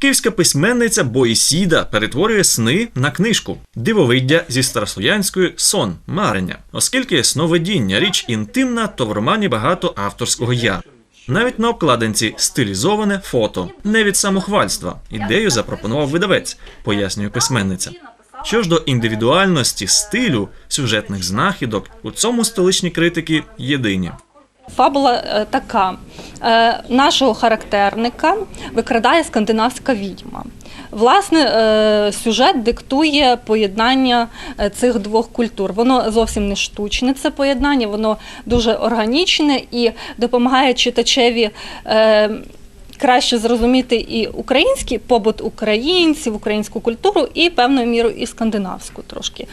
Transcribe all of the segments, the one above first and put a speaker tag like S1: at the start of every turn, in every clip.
S1: Київська письменниця Боїсіда перетворює сни на книжку дивовиддя зі старослов'янської сон марення, оскільки сновидіння річ інтимна, то в романі багато авторського я. Навіть на обкладинці стилізоване фото, не від самохвальства. Ідею запропонував видавець, пояснює письменниця. Що ж до індивідуальності стилю сюжетних знахідок, у цьому столичні критики єдині.
S2: Фабула е, така: Е, нашого характерника викрадає скандинавська відьма. Власне, е, сюжет диктує поєднання цих двох культур. Воно зовсім не штучне, це поєднання, воно дуже органічне і допомагає читачеві. Краще зрозуміти і український побут українців, українську культуру, і певною мірою і скандинавську трошки.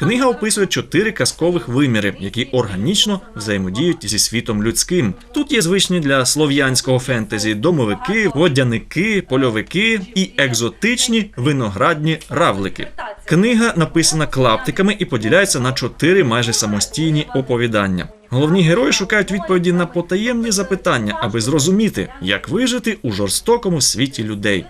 S1: Книга описує чотири казкових виміри, які органічно взаємодіють зі світом людським. Тут є звичні для слов'янського фентезі домовики, водяники, польовики і екзотичні виноградні равлики. Книга написана клаптиками і поділяється на чотири майже самостійні оповідання. Головні герої шукають відповіді на потаємні запитання, аби зрозуміти, як вижити у жорстокому світі людей.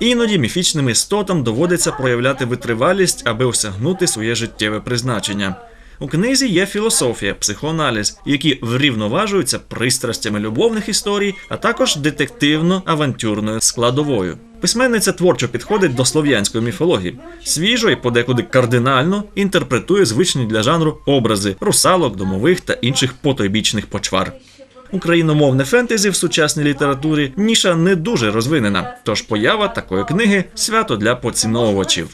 S1: Іноді міфічним істотам доводиться проявляти витривалість, аби осягнути своє життєве призначення. У книзі є філософія, психоаналіз, які врівноважуються пристрастями любовних історій, а також детективно-авантюрною складовою. Письменниця творчо підходить до слов'янської міфології, свіжо і подекуди кардинально інтерпретує звичні для жанру образи русалок, домових та інших потойбічних почвар. Україномовне фентезі в сучасній літературі ніша не дуже розвинена, тож поява такої книги свято для поціновувачів.